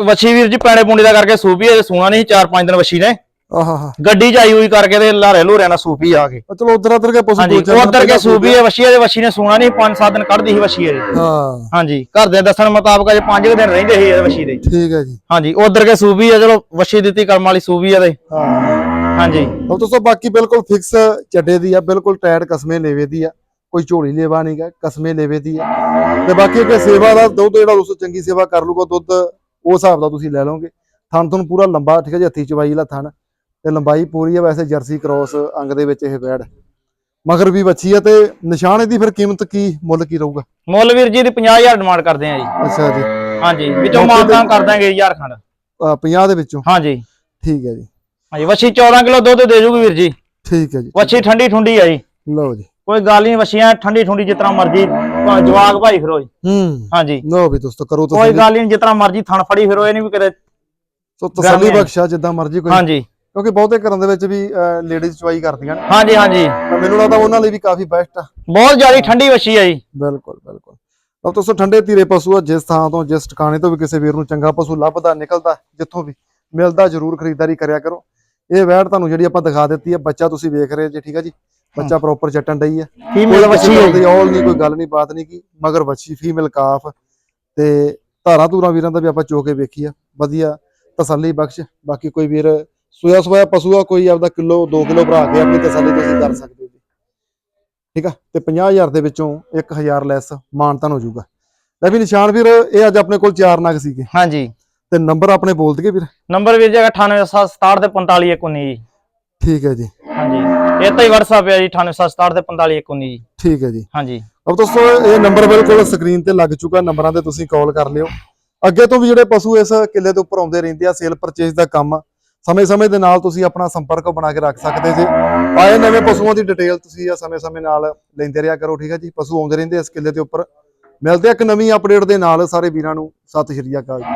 ਵਸ਼ੀ ਵੀਰ ਜੀ ਪੈਣੇ ਪੁੰਡੇ ਦਾ ਕਰਕੇ ਸੂਪੀ ਅਜੇ ਸੂਣਾ ਨਹੀਂ 4-5 ਦਿਨ ਵਸ਼ੀ ਨੇ। ਆਹਾ ਗੱਡੀ ਚ ਆਈ ਹੋਈ ਕਰਕੇ ਤੇ ਲਾਰੇ ਲੋਰਿਆਂ ਨਾਲ ਸੂਪੀ ਆ ਕੇ। ਚਲੋ ਉਧਰ ਉਧਰ ਕੇ ਪਸ਼ੂ ਹਾਂਜੀ ਦੋ ਉਧਰ ਕੇ ਸੂਪੀ ਹੈ ਵਸ਼ੀ ਅਜੇ ਵਸ਼ੀ ਨੇ ਸੂਣਾ ਨਹੀਂ 5-7 ਦਿਨ ਕੱਢਦੀ ਸੀ ਵਸ਼ੀ ਅਜੇ ਹਾਂ। ਹਾਂਜੀ ਘਰ ਦੇ ਦੱਸਣ ਮੁਤਾਬਕ ਅਜੇ 5 ਦਿਨ ਰਹਿੰਦੇ ਸੀ ਇਹ ਵਸ਼ੀ ਦੇ। ਠੀਕ ਹੈ ਜੀ। ਹਾਂਜੀ ਉਧਰ ਕੇ ਸੂਪੀ ਹੈ ਚਲੋ ਵਸ਼ੀ ਦਿੱਤੀ ਕਰਮ ਵਾਲੀ ਸੂਪੀ ਹੈ ਤੇ। ਹਾਂ। ਹਾਂਜੀ। ਉਹ ਦੋਸਤੋ ਬਾਕੀ ਬਿਲਕੁਲ ਫਿਕਸ ਚੱਡੇ ਦੀ ਆ ਬਿਲਕੁਲ ਟਾਇਰ ਕਸਮੇ ਲੇਵੇ ਦੀ ਆ। ਕੋਈ ਝੋਲੀ ਲੇਵਾ ਨਹੀਂਗਾ ਕਸਮੇ ਲੇਵੇ ਦੀ ਹੈ ਤੇ ਬਾਕੀ ਕਿ ਸੇਵਾ ਦਾ ਦੁੱਧ ਜਿਹੜਾ ਦੋਸਤੋ ਚੰਗੀ ਸੇਵਾ ਕਰ ਲੂਗਾ ਦੁੱਧ ਉਸ ਹਿਸਾਬ ਦਾ ਤੁਸੀਂ ਲੈ ਲਓਗੇ। ਥਣ ਤੁਹਾਨੂੰ ਪੂਰਾ ਲੰਬਾ ਠੀਕ ਹੈ ਜੀ ਹੱਥੀ ਚਵਾਈ ਵਾਲਾ ਥਣ। ਤੇ ਲੰਬਾਈ ਪੂਰੀ ਹੈ ਵੈਸੇ ਜਰਸੀ ਕ੍ਰੋਸ ਅੰਗ ਦੇ ਵਿੱਚ ਇਹ ਬੈੜ ਮਗਰ ਵੀ ਵੱਛੀ ਹੈ ਤੇ ਨਿਸ਼ਾਨ ਇਹਦੀ ਫਿਰ ਕੀਮਤ ਕੀ ਮੁੱਲ ਕੀ ਰਹੂਗਾ? ਮੁੱਲ ਵੀਰ ਜੀ ਦੀ 50000 ਡਿਮਾਂਡ ਕਰਦੇ ਆ ਜੀ। ਅੱਛਾ ਜੀ। ਹਾਂਜੀ ਵਿੱਚੋਂ ਮੌਕੇ ਤੇ- ਮਾਨਤਾਨ ਕਰ ਦਾਂਗੇ ਹਜ਼ਾਰ ਖੰਡ। ਅਹ 50 ਦੇ ਵਿੱਚੋਂ? ਹਾਂਜੀ। ਠੀਕ ਹੈ ਜੀ। ਹਾਂਜੀ ਵੱਛੀ 14 ਕਿਲੋ ਦੁੱਧ ਦੇ ਜੂਗੀ ਵੀਰ ਜੀ। ਠੀਕ ਹੈ ਜੀ ਵੱਛੀ ਠੰਡੀ ਠੁੰਡੀ ਆ ਜੀ। ਲਓ ਜੀ। ਕੋਈ ਗੱਲ ਨਹੀਂ ਵੱਛੀਆਂ ਠੰਡੀ ਠੁੰਡੀ ਜਿਤਨਾ ਮਰਜ਼ੀ ਜਵਾਗ ਭਾਈ ਫਿਰੋ ਜੀ ਹੂੰ। ਹਾਂਜੀ। ਲਓ ਵੀ ਦੋਸਤੋ ਕਰੋ ਕੋਈ ਤੁਸੀਂ ਗੱਲ ਨਹੀਂ ਜਿਤਨਾ ਮਰਜ਼ੀ ਥਣ ਫੜੀ ਫਿਰੋ ਇਹ ਨਹੀਂ ਵੀ ਕਦੇ ਸੋ ਤਸੱਲੀ। ਬਖਸ਼ਾ ਜਿੱਦਾਂ ਮਰਜ਼ੀ ਕੋਈ। ਹਾਂਜੀ। ਕਿਉਂਕਿ ਬਹੁਤੇ ਘਰਾਂ ਦੇ ਵਿੱਚ ਵੀ ਲੇਡੀਜ਼ ਚਵਾਈ ਕਰਦੀਆਂ ਨੇ। ਹਾਂਜੀ ਹਾਂਜੀ। ਤਾਂ ਮੈਨੂੰ ਲੱਗਦਾ ਉਹਨਾਂ ਲਈ ਵੀ ਕਾਫੀ ਬੈਸਟ ਆ। ਬਹੁਤ ਜ਼ਿਆਦਾ ਠੰਡੀ ਵੱਛੀ ਆ ਜੀ। ਬਿਲਕੁਲ ਬਿਲਕੁਲ। ਅਬ ਦੋਸਤੋ ਠੰਡੇ ਧੀਰੇ ਪਸ਼ੂ ਆ ਜਿਸ ਥਾਂ ਤੋਂ ਜਿਸ ਟਿਕਾਣੇ ਤੋਂ ਵੀ ਕਿਸੇ ਵੀਰ ਨੂੰ ਚੰਗਾ ਪਸ਼ੂ ਲੱਭਦਾ ਨਿਕਲਦਾ ਜਿੱਥੋਂ ਵੀ ਮਿਲਦਾ ਜ਼ਰੂਰ ਖਰੀਦਦਾਰੀ ਕਰਿਆ ਕਰੋ। ਇਹ ਵੈੜ ਤੁਹਾਨੂੰ ਜਿਹੜੀ ਆਪਾਂ ਦਿਖਾ ਦਿੱਤੀ ਹੈ ਬੱਚਾ ਤੁਸੀਂ ਵੇਖ ਰਹੇ ਜੇ ਠੀਕ ਹੈ ਜੀ? ਬੱਚਾ ਪ੍ਰੋਪਰ ਚੱਟਣ ਡਈ ਹੈ ਫੀਮੇਲ ਵੱਛੀ ਹੈ ਦੀ ਜੀ ਔਲ ਨਹੀਂ ਕੋਈ ਗੱਲ ਨਹੀਂ ਬਾਤ ਨਹੀਂ ਕੀ ਮਗਰ ਵੱਛੀ ਫੀਮੇਲ ਕਾਫ ਤੇ ਧਾਰਾ ਧੂਰਾ ਵੀਰਾਂ ਦਾ ਵੀ ਆਪਾਂ ਚੋ ਕੇ ਵੇਖੀ ਆ। ਵਧੀਆ ਤਸੱਲੀ ਬਖਸ਼। ਬਾਕੀ ਕੋਈ ਵੀਰ ਸੋਇਆ ਸੋਇਆ ਪਸ਼ੂ ਆ ਕੋਈ ਆਪਦਾ ਕਿਲੋ 2 ਕਿਲੋ ਭਰਾ ਕੇ ਆਪਣੀ ਤਸੱਲੀ ਤੁਸੀਂ ਕਰ ਸਕਦੇ ਹੋ ਜੀ। ਠੀਕ ਆ? ਤੇ 50000 ਦੇ ਵਿੱਚੋਂ 1000 ਲੈਸ ਮਾਨਤਨ ਹੋ ਜਾਊਗਾ। ਲੈ ਵੀ ਨਿਸ਼ਾਨ ਵੀਰ ਇਹ ਅੱਜ ਆਪਣੇ ਕੋਲ ਚਾਰ ਨਗ ਸੀਗੇ। ਹਾਂਜੀ। ਤੇ ਨੰਬਰ ਆਪਣੇ ਬੋਲ ਦਈਏ ਵੀਰ? ਨੰਬਰ ਵੀਰ ਜੀ 9867 ਤੇ 4519 ਜੀ। ਠੀਕ ਹੈ ਜੀ। ਇਹ ਤਾਂ ਹੀ WhatsApp ਹੈ ਜੀ 9867 ਤੇ 4519 ਜੀ। ਠੀਕ ਹੈ ਜੀ। ਹਾਂਜੀ। ਅਬ ਦੋਸਤੋ ਇਹ ਨੰਬਰ ਬਿਲਕੁਲ ਸਕਰੀਨ ਤੇ ਲੱਗ ਚੁੱਕਾ ਨੰਬਰਾਂ ਤੇ ਤੁਸੀਂ ਕਾਲ ਕਰ ਲਿਓ। ਅੱਗੇ ਤੋਂ ਵੀ ਜਿਹੜੇ ਪਸ਼ੂ ਇਸ ਕਿੱਲੇ ਦੇ ਉੱਪਰ ਆਉਂਦੇ ਰਹਿੰਦੇ ਆ ਸੇਲ ਪਰਚੇਸ ਦਾ ਕੰਮ ਸਮੇਂ-ਸਮੇਂ ਦੇ ਨਾਲ ਤੁਸੀਂ ਆਪਣਾ ਸੰਪਰਕ ਬਣਾ ਕੇ ਰੱਖ ਸਕਦੇ ਜੇ। ਆਏ ਨਵੇਂ ਪਸ਼ੂਆਂ ਦੀ ਡਿਟੇਲ ਤੁਸੀਂ ਆ ਸਮੇਂ-ਸਮੇਂ ਨਾਲ ਲੈਂਦੇ ਰਿਹਾ ਕਰੋ ਠੀਕ ਹੈ ਜੀ? ਪਸ਼ੂ ਆਉਂਦੇ ਰਹਿੰਦੇ ਇਸ ਕਿੱਲੇ ਦੇ ਉੱਪਰ। ਮਿਲਦੇ ਆ ਇੱਕ ਨਵੀਂ ਅਪਡੇਟ ਦੇ ਨਾਲ ਸਾਰੇ ਵੀਰਾਂ ਨੂੰ। ਸਤਿ ਸ਼੍ਰੀ ਅਕਾਲ ਜੀ।